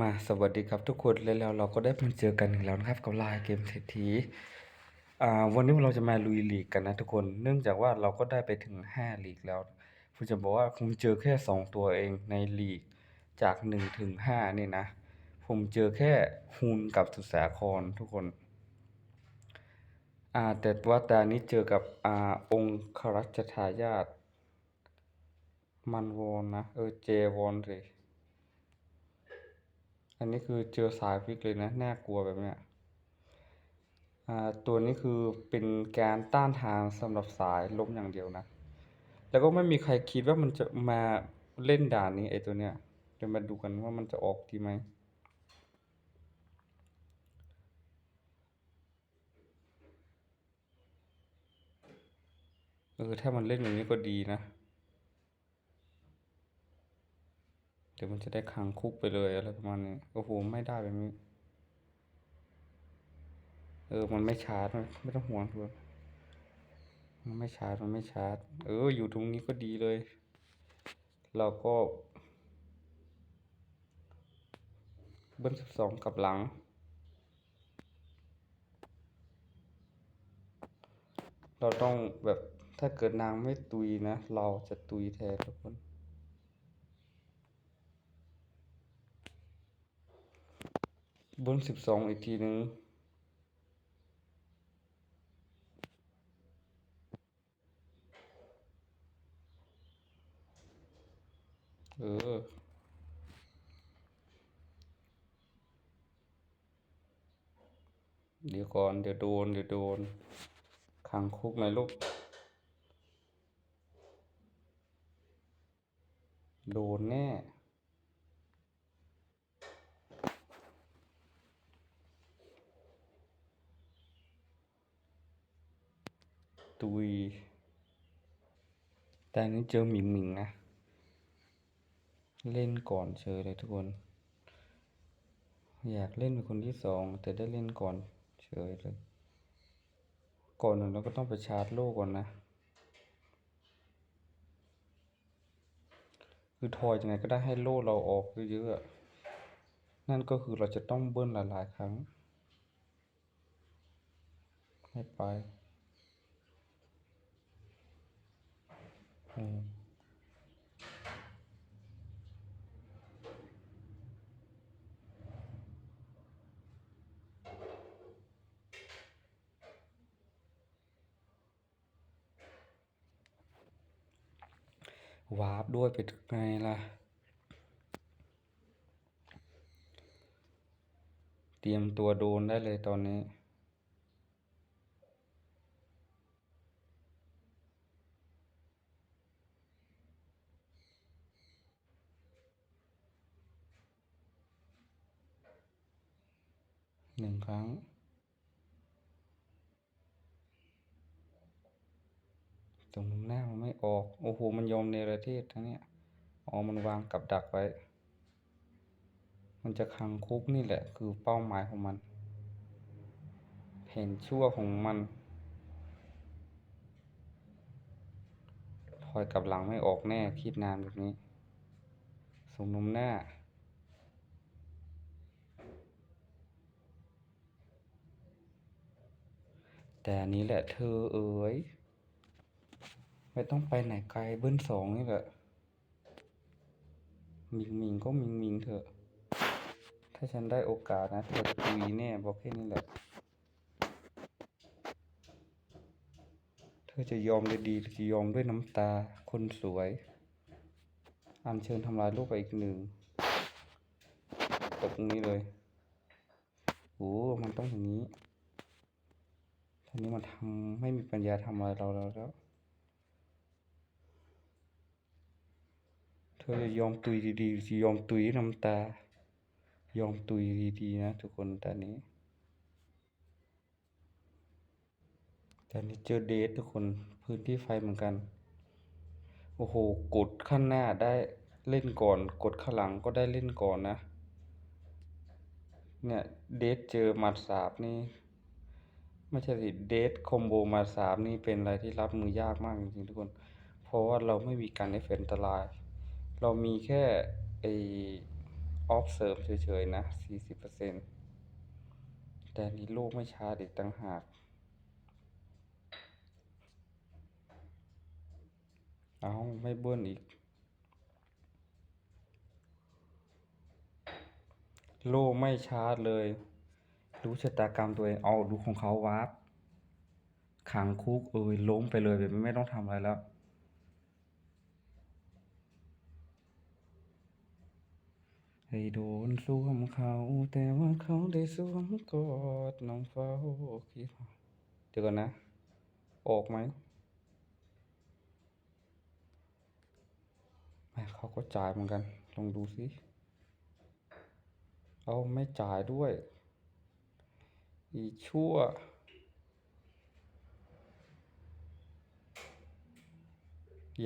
มาสวัสดีครับทุกคนแล้วเราก็ได้มาเจอกันอีกแล้วนะครับกับลน์เกมเศรษฐีอ่าวันนี้เราจะมาลุยลีกกันนะทุกคน เนื่องจากว่าเราก็ได้ไปถึงห้าลีกแล้วผมจะบอกว่าผมเจอแค่สองตัวเองในลีกจากหนึ่งถึงห้านี่นะ ผมเจอแค่ฮุนกับสุสาครทุกคนอ่าแต่ว่าตานี้เจอกับอ่าองค์ครัชทายาทมันวอนนะเออเจวอนสิ อันนี้คือเจอสายฟิกเลยนะ น่ากลัวแบบเนี้ยอ่าตัวนี้คือเป็นการต้านทานสำหรับสายล้มอย่างเดียวนะ แล้วก็ไม่มีใครคิดว่ามันจะมาเล่นด่านนี้ไอตัวเนี้ยเดี๋ยวมาดูกันว่ามันจะออกดีไหมเออถ้ามันเล่นแบบนี้ก็ดีนะ ดี๋ยวมันจะได้ขังคุกไปเลยอะไรประมาณนี้โอ้โหไม่ได้แบบนี้ เออ มันไม่ชาร์จไม่ไม่ต้องห่วงทุกคนมันไม่ชาร์จมันไม่ชาร์จ เออ อยู่ตรงนี้ก็ดีเลย เราก็เบิ้ลสิบสองกับหลัง เราต้องแบบถ้าเกิดนางไม่ตุยนะ เราจะตุยแทนทุกคน บนสิบสองอีกทีหนึ่งเออเดี๋ยวก่อนเดี๋ยวโดนเดี๋ยวโดนขังคุกหน่อยลูก โดนแน่ ตุย แต่นี้เจอหมิงหมิงนะ เล่นก่อนเชยเลยทุกคน อยากเล่นเป็นคนที่สองแต่ได้เล่นก่อนเฉยเลย ก่อนหนึ่งเราก็ต้องไปชาร์จโล่ก่อนนะ คือทอยยังไงก็ได้ให้โล่เราออกเยอะๆ นั่นก็คือเราจะต้องเบิ้ลหลายๆ ครั้งให้ไปอืม วาร์ปด้วยเป็นไงล่ะ เตรียมตัวโดนได้เลยตอนนี้ หนึ่งครั้ง ตรงหน้ามันไม่ออก โอ้โห มันยอมเนรเทศทั้งเนี้ยอ๋อมันวางกับดักไว้ มันจะขังคุกนี่แหละ คือเป้าหมายของมัน แผนชั่วของมันถอยกลับหลังไม่ออกแน่คิดนานแบบนี้สมนมหน้า แต่อันนี้แหละเธอเอ๋ยไม่ต้องไปไหนไกลเบิ้ลสองนี่แหละ มิงมิงก็มิงมิงเถอะ ถ้าฉันได้โอกาสนะเธอจะตุยแน่บอกแค่นี้แหละ เธอจะยอมด้วยดีจะยอมด้วยน้ำตาคนสวย อัญเชิญทำลายลูกไปอีกหนึ่งตบตรงนี้เลยโอ้มันต้องอย่างนี้ ทีนี้มันทำไม่มีปัญญาทำอะไรเราแล้ว เธอจะยอมตุยดีๆจะยอมตุยน้ำตา ยอมตุยดีๆนะทุกคนตอนนี้แต่นี้เจอเดททุกคนพื้นที่ไฟเหมือนกัน โอ้โห กดข้างหน้าได้เล่นก่อน กดข้างหลังก็ได้เล่นก่อนนะ เนี่ย เดทเจอหมัดสาบนี่ ไม่ใช่สิเดทคอมโบมาสามนี่เป็นอะไรที่รับมือยากมากจริงๆทุกคน เพราะว่าเราไม่มีการเอฟเฟนตราย เรามีแค่ไอออฟเซิร์ฟเฉยๆนะสี่สิบเปอร์เซ็นต์แต่อันนี้โลกไม่ชาร์จอีกต่างหากเอาไม่เบิ้ลอีก โลกไม่ชาร์จเลย รู้ชะตากรรมตัวเองเอาดูของเขาวาร์ปขังคุกเอยล้มไปเลยแบบไม่ต้องทำอะไรแล้ว ให้โดนสวมเขา แต่ว่าเขาได้สวมกอดน้องเฝ้าคิดเดี๋ยวก่อนนะ ออกไหมแม่เขาก็จ่ายเหมือนกัน ลองดูสิ เอาไม่จ่ายด้วย อีชั่ว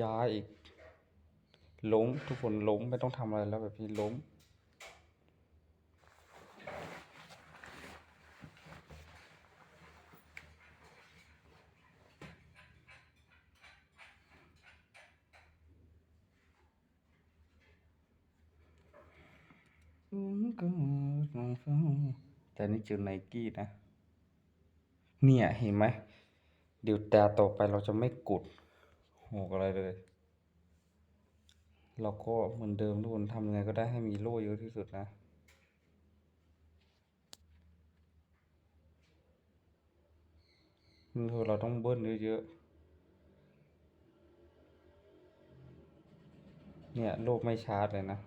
ย้ายอีก ล้มทุกคนล้มไม่ต้องทำอะไรแล้วแบบนี้ล้มผมก็มองเฝ้า แต่นี่เจอไนกี้นะ เนี่ยเห็นไหมเดี๋ยวแต่ต่อไปเราจะไม่กดหกอะไรเลย เราก็เหมือนเดิมทุกคนทำยังไงก็ได้ให้มีโล่เยอะที่สุดนะคือเราต้องเบิ้ลเยอะๆ เนี่ย โลกไม่ชาร์จเลยนะ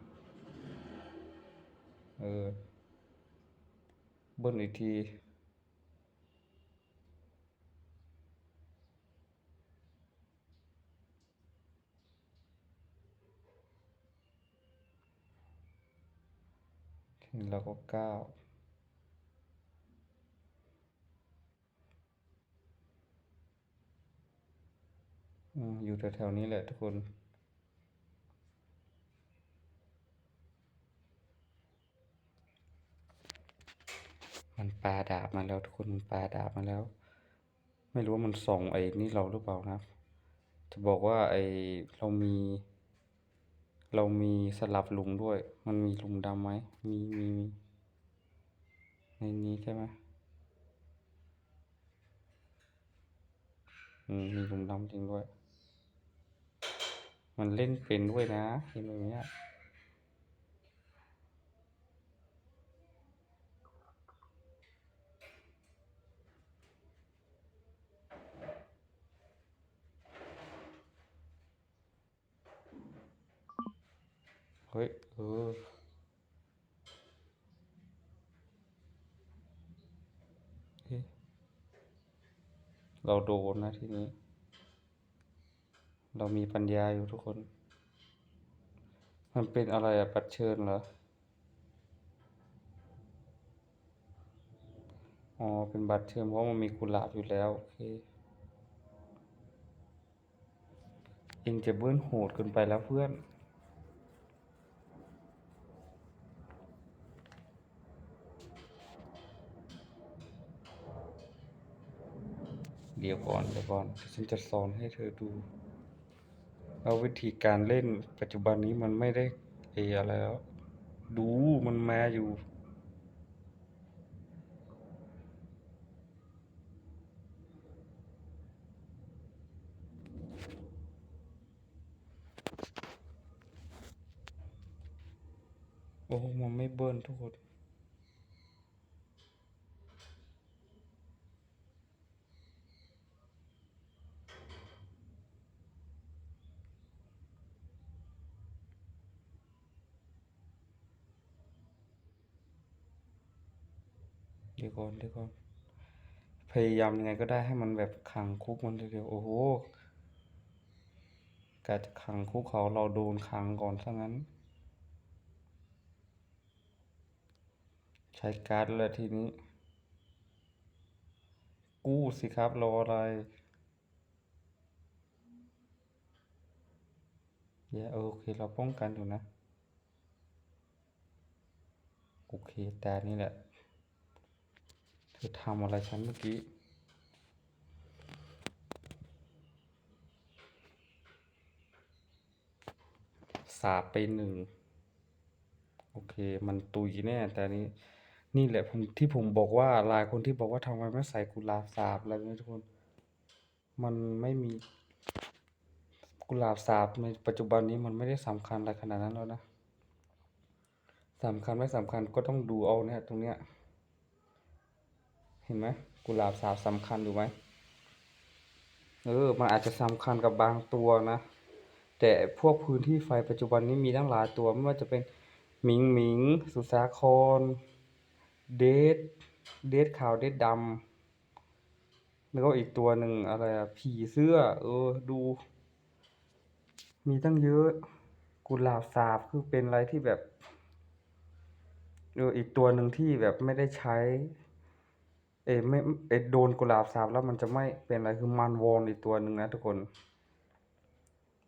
เออ เบิ้ลอีกทีทีนี้เราก็เก้าวอืมอยู่แถวๆนี้แหละทุกคน มันปลาดาบมาแล้วทุกคนมันปาดาบมาแล้ว ไม่รู้ว่ามันส่องไอ้นี่เราหรือเปล่านะจะบอกว่าไอ้เรามี เรามีสลับลุงด้วย มันมีลุงดำไหมมีมีมีในนี้ใช่ไหมอืมมีลุงดำจริงด้วย มันเล่นเป็นด้วยนะเห็นแบบเนี้ย เฮ้ยเออเฮ้เราโดนนะทีนี้ เรามีปัญญาอยู่ทุกคน มันเป็นอะไรอะปัดเชิญเหรอ อ๋อ เป็นบัตรเชิญเพราะมันมีกุหลาบอยู่แล้ว โอเคเองจะเบิ้ลโหดเกินไปแล้วเพื่อน เดี๋ยวก่อนเดี๋ยวก่อนฉันจะสอนให้เธอดูเอาวิธีการเล่นปัจจุบันนี้มันไม่ได้เออะไรแล้ว ดูมันมาอยู่ โอ้ มันไม่เบิร์นทุกคน อนเดี๋ยวก่อนพยายามยังไงก็ได้ให้มันแบบขังคุกมันเร็วๆโอ้โหกาจะขังคุกเขาเราโดนขังก่อนซะงั้น ใช้การ์ดแล้วทีนี้ กู้สิครับรออะไรเย้โอเคเราป้องกันอยู่นะ โอเคแต่นี่แหละ เธอทำอะไรฉันเมื่อกี้ สาบไปหนึ่ง โอเค มันตุยแน่ แต่นี้ นี่แหละผมที่ผมบอกว่าหลายคนที่บอกว่าทำไมไม่ใส่กุหลาบสาบอะไรแบบนี้ทุกคน มันไม่มีกุหลาบสาบในปัจจุบันนี้มันไม่ได้สำคัญอะไรขนาดนั้นแล้วนะสำคัญไม่สำคัญก็ต้องดูเอาเนี่ยตรงเนี้ย เห็นไหมกุหลาบสาบสำคัญอยู่ไหมเออมันอาจจะสำคัญกับบางตัวนะ แต่พวกพื้นที่ไฟปัจจุบันนี้มีตั้งหลายตัวไม่ว่าจะเป็นหมิงหมิง สุสาคร เดทเดทขาวเดทดำแล้วก็อีกตัวหนึ่งอะไรอะผีเสื้อ เออดู มีตั้งเยอะกุหลาบสาบคือเป็นอะไรที่แบบเอออีกตัวหนึ่งที่แบบไม่ได้ใช้ เอ๊ไม่เอ๊โดนกุหลาบสาบแล้วมันจะไม่เป็นอะไรคือมารวอนอีกตัวหนึ่งนะทุกคน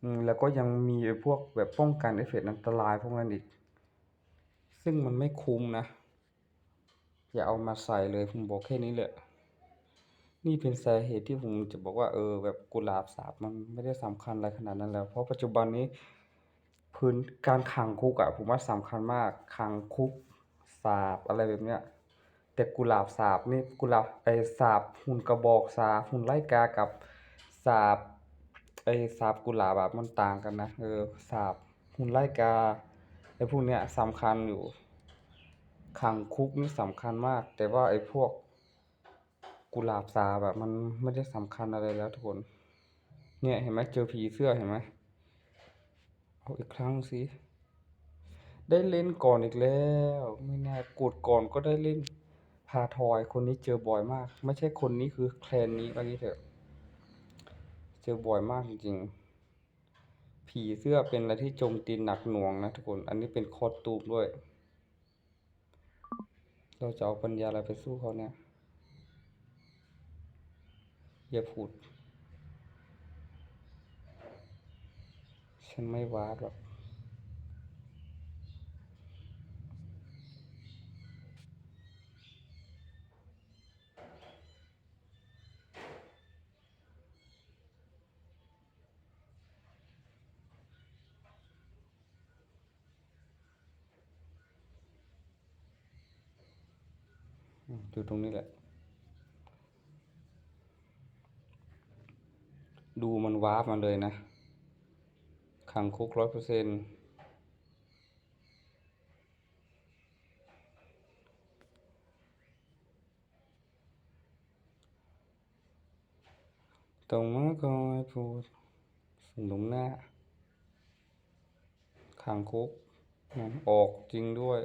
อืมแล้วก็ยังมีพวกแบบป้องกันเอฟเฟกต์อันตรายพวกนั้นอีก ซึ่งมันไม่คุ้มนะ อย่าเอามาใส่เลยผมบอกแค่นี้แหละนี่เป็นสาเหตุที่ผมจะบอกว่าเออ แบบกุหลาบสาบมันไม่ได้สำคัญอะไรขนาดนั้นแล้ว เพราะปัจจุบันนี้ พื้นการขังคุกอะผมว่าสำคัญมากขังคุกสาปอะไรแบบเนี้ย แต่กุหลาบสาบนี่กุหลาบไอ้สาปหุ่นกระบอกสาหุ่นไล่กากับสาปไอ้สาปกุหลาบอะมันต่างกันนะเออสาปหุ่นไล่กาไอ้พวกเนี้ยสำคัญอยู่ขังคุกนี่สำคัญมาก แต่ว่าไอ้พวกกุหลาบสาบอะมันไม่ได้สำคัญอะไรแล้วทุกคน เนี่ยเห็นไหมเจอผีเสื้อเห็นไหมเอาอีกครั้งสิได้เล่นก่อนอีกแล้ว ไม่น่ากดก่อนก็ได้เล่น พาทอยคนนี้เจอบ่อยมาก ไม่ใช่คนนี้คือแคลนนี้ว่างี้เถอะ เจอบ่อยมากจริงๆ ผีเสื้อเป็นอะไรที่โจมตีหนักหน่วงนะทุกคน อันนี้เป็น Costume ด้วย เราจะเอาปัญญาอะไรไปสู้เขาเนี่ยอย่าพูด ฉันไม่วาดหรอก อือยู่ตรงนี้แหละ ดูมันวาร์ปมาเลยนะขังคุก100%ต้องมาคอยพูดส่งตรงหน้าขังคุกออกจริงด้วย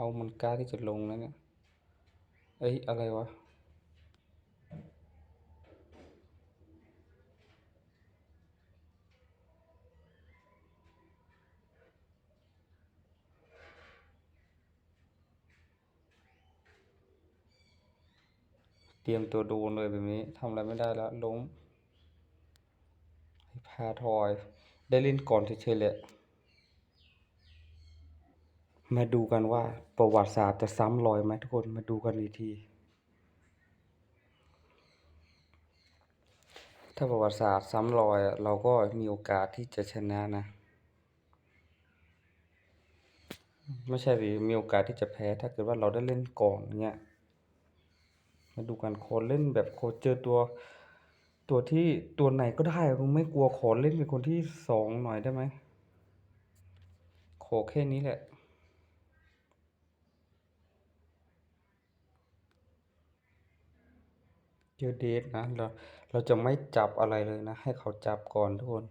เอามันกล้าที่จะลงแล้วเนี่ย เอ๊ยอะไรวะ เตรียมตัวโดนเลยแบบนี้ทำอะไรไม่ได้แล้วล้มพาทอย ได้เล่นก่อนเฉยๆแหละ มาดูกันว่าประวัติศาสตร์จะซ้ำรอยไหมทุกคนมาดูกันอีกที ถ้าประวัติศาสตร์ซ้ำรอยเราก็มีโอกาสที่จะชนะนะ ไม่ใช่สิมีโอกาสที่จะแพ้ถ้าเกิดว่าเราได้เล่นก่อนเงี้ยมาดูกันขอเล่นแบบขอเจอตัวตัวที่ตัวไหนก็ได้ไม่กลัวขอเล่นเป็นคนที่2หน่อยได้ไหมขอแค่นี้แหละ เจอเดทนะเราเราจะไม่จับอะไรเลยนะ ให้เขาจับก่อนทุกคน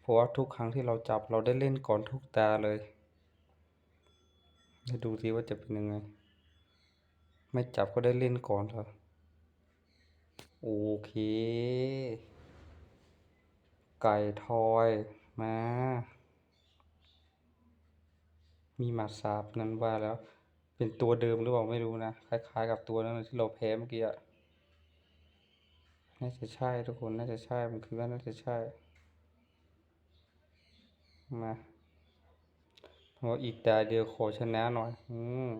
เพราะว่าทุกครั้งที่เราจับเราได้เล่นก่อนทุกตาเลยมาดูซิว่าจะเป็นยังไง ไม่จับก็ได้เล่นก่อนเหรอโอเค ไก่ทอยมามีหมัดสาบนั้นว่าแล้ว เป็นตัวเดิมหรือเปล่าไม่รู้นะ คล้าย ๆ กับตัวนั้นที่เราแพ้เมื่อกี้อะ น่าจะใช่ทุกคนน่าจะใช่ผมคิดว่าน่าจะใช่มาขออีกตาเดียวขอชนะหน่อยอืม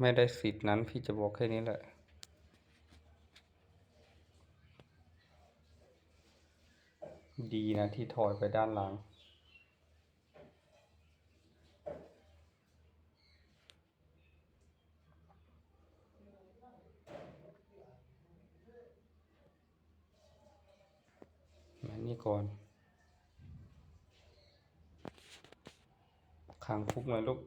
ไม่ได้สิทธิ์นั้นพี่จะบอกแค่นี้แหละดีนะที่ถอยไปด้านหลัง ก่อนขังฟุกหน่อยลูก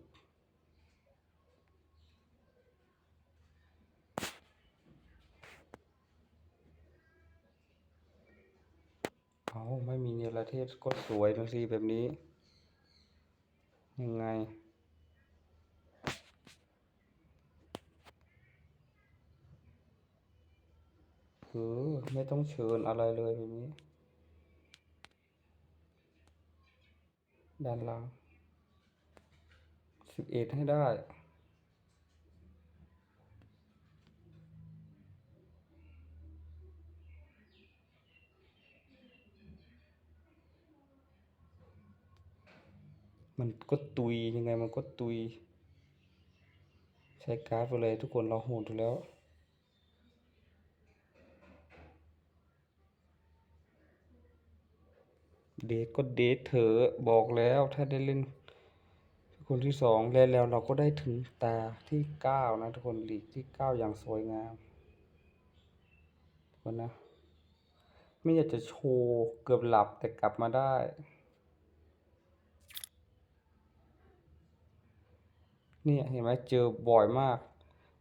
เอาไม่มีเนรเทศก็สวยนะสิแบบนี้ ยังไงเออไม่ต้องเชิญอะไรเลยแบบนี้ ด้านล่างสิบเอ็ดให้ได้มันก็ตุยยังไงมันก็ตุย ใช้การ์ดไปเลยทุกคนเราโหดอยู่แล้ว เดทก็เดทเถอะบอกแล้วถ้าได้เล่นคนที่สองแล้วแล้วเราก็ได้ถึงตาที่เก้านะทุกคนลีกที่เก้าอย่างสวยงามคนนะ ไม่อยากจะโชว์เกือบหลับแต่กลับมาได้เนี่ยเห็นไหมเจอบ่อยมาก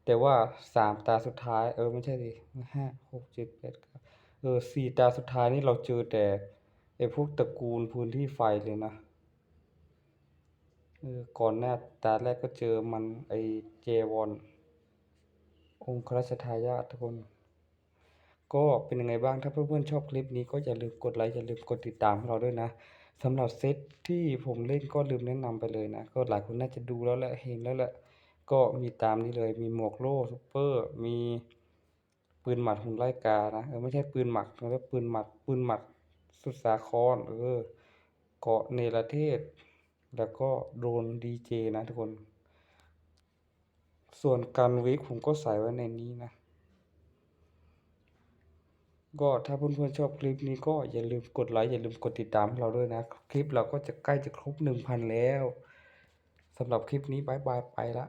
แต่ว่าสามตาสุดท้าย เออไม่ใช่ดิห้าหกเจ็ดแปดเก้าเออสี่ตาสุดท้ายนี่เราเจอแต่ ไอ้พวกตระกูลพื้นที่ไฟเลยนะก่อนหน้าตาแรกก็เจอมันไอ้เจวอนองครัชทายาททุกคน ก็เป็นยังไงบ้างถ้าเพื่อนๆชอบคลิปนี้ก็อย่าลืมกดไลค์อย่าลืมกดติดตามเราด้วยนะสำหรับเซตที่ผมเล่นก็ลืมแนะนำไปเลยนะ ก็หลายคนน่าจะดูแล้วแหละเห็นแล้วแหละก็มีตามนี้เลยมีหมวกโล่ซุปเปอร์ มีปืนหมัดหุ่นไล่กานะเออไม่ใช่ปืนหมัดมันก็ปืนหมัดปืนหมัด สุดสาครเออเกาะเนรเทศ แล้วก็โดนดีเจนะทุกคน ส่วนการวิกผมก็ใส่ไว้ในนี้นะ ก็ถ้าเพื่อนๆชอบคลิปนี้ก็อย่าลืมกดไลค์อย่าลืมกดติดตามเราด้วยนะ คลิปเราก็จะใกล้จะครบหนึ่งพันแล้วสำหรับคลิปนี้บายบายไปละ